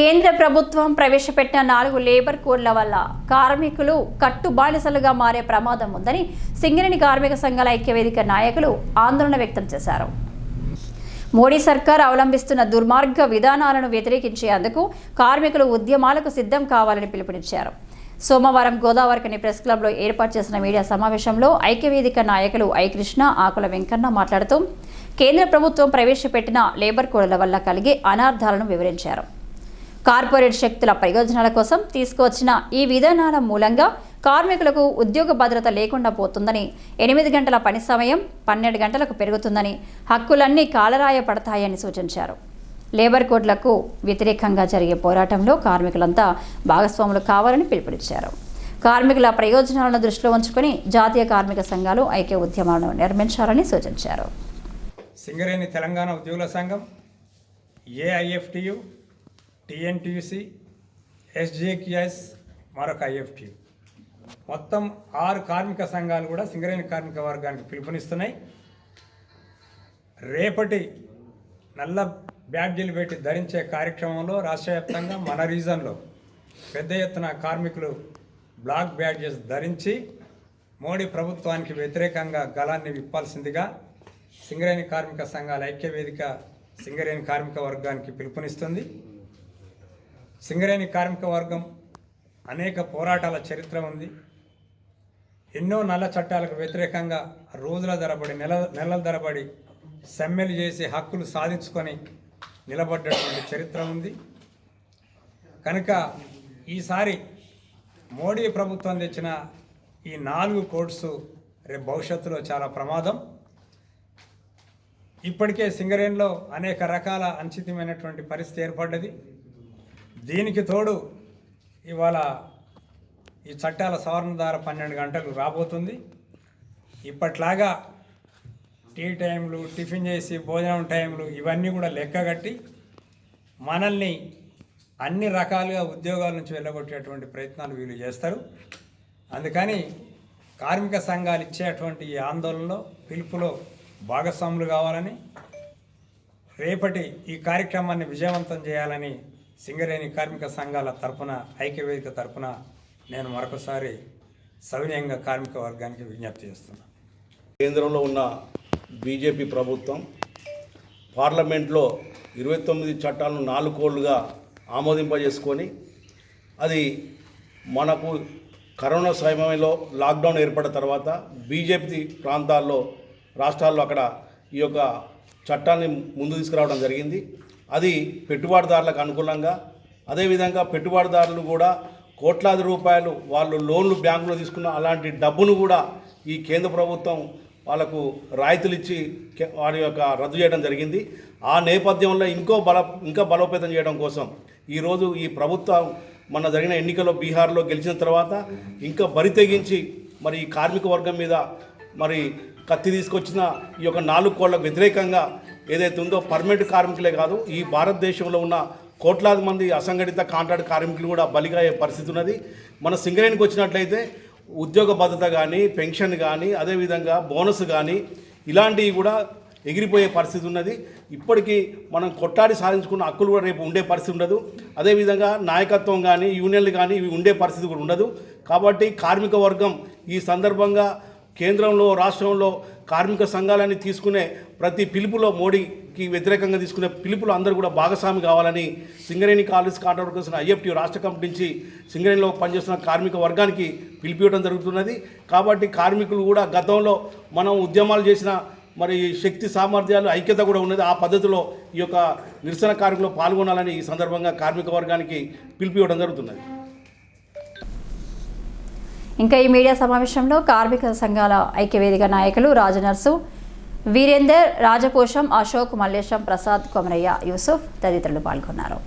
కేంద్ర ప్రభుత్వం ప్రవేశపెట్టిన నాలుగు లేబర్ కోడ్ల వల్ల కార్మికులు కట్టుబాలిసలుగా మారే ప్రమాదం ఉందని సింగరేణి కార్మిక సంఘాల ఐక్యవేదిక నాయకులు ఆందోళన వ్యక్తం చేశారు. మోడీ సర్కార్ అవలంబిస్తున్న దుర్మార్గ విధానాలను వ్యతిరేకించేందుకు కార్మికులు ఉద్యమాలకు సిద్ధం కావాలని పిలుపునిచ్చారు. సోమవారం గోదావరికని ప్రెస్ క్లబ్లో ఏర్పాటు చేసిన మీడియా సమావేశంలో ఐక్యవేదిక నాయకులు ఐ కృష్ణ ఆకుల వెంకన్న మాట్లాడుతూ కేంద్ర ప్రభుత్వం ప్రవేశపెట్టిన లేబర్ కోడ్ల వల్ల కలిగే అనార్థాలను వివరించారు. కార్పొరేట్ శక్తుల ప్రయోజనాల కోసం తీసుకువచ్చిన ఈ విధానాల మూలంగా కార్మికులకు ఉద్యోగ భద్రత లేకుండా పోతుందని ఎనిమిది గంటల పని సమయం పన్నెండు గంటలకు పెరుగుతుందని హక్కులన్నీ కాలరాయ పడతాయని సూచించారు. లేబర్ కోడ్లకు వ్యతిరేకంగా జరిగే పోరాటంలో కార్మికులంతా భాగస్వాములు కావాలని పిలుపునిచ్చారు. కార్మికుల ప్రయోజనాలను దృష్టిలో ఉంచుకొని జాతీయ కార్మిక సంఘాలు ఐక్య ఉద్యమాలను నిర్మించాలని సూచించారు. సింగరేణి తెలంగాణ ఉద్యోగుల సంఘం ఏఐఎఫ్టియు టీఎన్టీసీ ఎస్జేక్యూఎస్ మరొక ఐఎఫ్టి. మొత్తం ఆరు కార్మిక సంఘాలు కూడా సింగరేణి కార్మిక వర్గానికి పిలుపునిస్తున్నాయి. రేపటి నల్ల బ్యాడ్జీలు పెట్టి ధరించే కార్యక్రమంలో రాష్ట్ర వ్యాప్తంగా మన రీజన్లో పెద్ద ఎత్తున కార్మికులు బ్లాక్ బ్యాడ్జెస్ ధరించి మోడీ ప్రభుత్వానికి వ్యతిరేకంగా గలాన్ని విప్పాల్సిందిగా సింగరేణి కార్మిక సంఘాల ఐక్యవేదిక సింగరేణి కార్మిక వర్గానికి పిలుపునిస్తుంది. సింగరేణి కార్మిక వర్గం అనేక పోరాటాల చరిత్ర ఉంది. ఎన్నో నల్ల చట్టాలకు వ్యతిరేకంగా రోజుల ధరబడి నెల నెలల ధరబడి సమ్మెలు చేసి హక్కులు సాధించుకొని నిలబడ్డటువంటి చరిత్ర ఉంది. కనుక ఈసారి మోడీ ప్రభుత్వం తెచ్చిన ఈ నాలుగు కోడ్స్ రేపు భవిష్యత్తులో చాలా ప్రమాదం. ఇప్పటికే సింగరేణిలో అనేక రకాల అంచితమైనటువంటి పరిస్థితి ఏర్పడ్డది. దీనికి తోడు ఇవాళ ఈ చట్టాల సవరణ ద్వారా పన్నెండు గంటలు రాబోతుంది. ఇప్పట్లాగా టీ టైంలు టిఫిన్ చేసి భోజనం టైంలు ఇవన్నీ కూడా లెక్కగట్టి మనల్ని అన్ని రకాలుగా ఉద్యోగాల నుంచి వెళ్ళగొట్టేటువంటి ప్రయత్నాలు వీళ్ళు చేస్తారు. అందుకని కార్మిక సంఘాలు ఇచ్చేటువంటి ఈ ఆందోళనలో పిలుపులో భాగస్వాములు కావాలని రేపటి ఈ కార్యక్రమాన్ని విజయవంతం చేయాలని సింగరేణి కార్మిక సంఘాల తరపున ఐక్యవేదిక తరపున నేను మరొకసారి సవినయంగా కార్మిక వర్గానికి విజ్ఞప్తి చేస్తున్నాను కేంద్రంలో ఉన్న బీజేపీ ప్రభుత్వం పార్లమెంట్లో ఇరవై తొమ్మిది చట్టాలను నాలుగు కోళ్ళుగా ఆమోదింపజేసుకొని అది మనకు కరోనా సమయంలో లాక్డౌన్ ఏర్పడిన తర్వాత బీజేపీ ప్రాంతాల్లో రాష్ట్రాల్లో అక్కడ ఈ యొక్క చట్టాన్ని ముందు తీసుకురావడం జరిగింది. అది పెట్టుబడిదారులకు అనుకూలంగా అదేవిధంగా పెట్టుబడిదారులు కూడా కోట్లాది రూపాయలు వాళ్ళు లోన్లు బ్యాంకులో తీసుకున్న అలాంటి డబ్బును కూడా ఈ కేంద్ర ప్రభుత్వం వాళ్ళకు రాయితీలు ఇచ్చి వారి యొక్క రద్దు చేయడం జరిగింది. ఆ నేపథ్యంలో ఇంకో బల ఇంకా బలోపేతం చేయడం కోసం ఈరోజు ఈ ప్రభుత్వం మన జరిగిన ఎన్నికల్లో బీహార్లో గెలిచిన తర్వాత ఇంకా బరి తెగించి మరి ఈ కార్మిక వర్గం మీద మరి కత్తి తీసుకొచ్చిన ఈ యొక్క నాలుగు కోళ్ళకు వ్యతిరేకంగా ఏదైతే ఉందో పర్మనెంట్ కార్మికులే కాదు ఈ భారతదేశంలో ఉన్న కోట్లాది మంది అసంఘటిత కాంట్రాక్ట్ కార్మికులు కూడా బలిగా అయ్యే పరిస్థితి ఉన్నది. మన సింగరేణికి వచ్చినట్లయితే ఉద్యోగ భద్రత కానీ పెన్షన్ కానీ అదేవిధంగా బోనస్ కానీ ఇలాంటివి కూడా ఎగిరిపోయే పరిస్థితి ఉన్నది. ఇప్పటికీ మనం కొట్టాడి సాధించుకున్న హక్కులు కూడా రేపు ఉండే పరిస్థితి ఉండదు. అదేవిధంగా నాయకత్వం కానీ యూనియన్లు కానీ ఇవి ఉండే పరిస్థితి కూడా ఉండదు. కాబట్టి కార్మిక వర్గం ఈ సందర్భంగా కేంద్రంలో రాష్ట్రంలో కార్మిక సంఘాలని తీసుకునే ప్రతి పిలుపులో మోడీకి వ్యతిరేకంగా తీసుకునే పిలుపులో అందరూ కూడా భాగస్వామి కావాలని Singareni college contract workers IFT రాష్ట్ర కమిటీ నుంచి సింగరేణిలో పనిచేస్తున్న కార్మిక వర్గానికి పిలిపివ్వడం జరుగుతున్నది. కాబట్టి కార్మికులు కూడా గతంలో మనం ఉద్యమాలు చేసిన మరి శక్తి సామర్థ్యాలు ఐక్యత కూడా ఉన్నది. ఆ పద్ధతిలో ఈ యొక్క నిరసన కార్మికులు పాల్గొనాలని ఈ సందర్భంగా కార్మిక వర్గానికి పిలిపివ్వడం జరుగుతున్నది. ఇంకా ఈ మీడియా సమావేశంలో కార్మిక సంఘాల ఐక్యవేదిక నాయకులు రాజనర్సు వీరేందర్ రాజపోషం అశోక్ మల్లేశం ప్రసాద్ కొమరయ్య యూసుఫ్ తదితరులు పాల్గొన్నారు.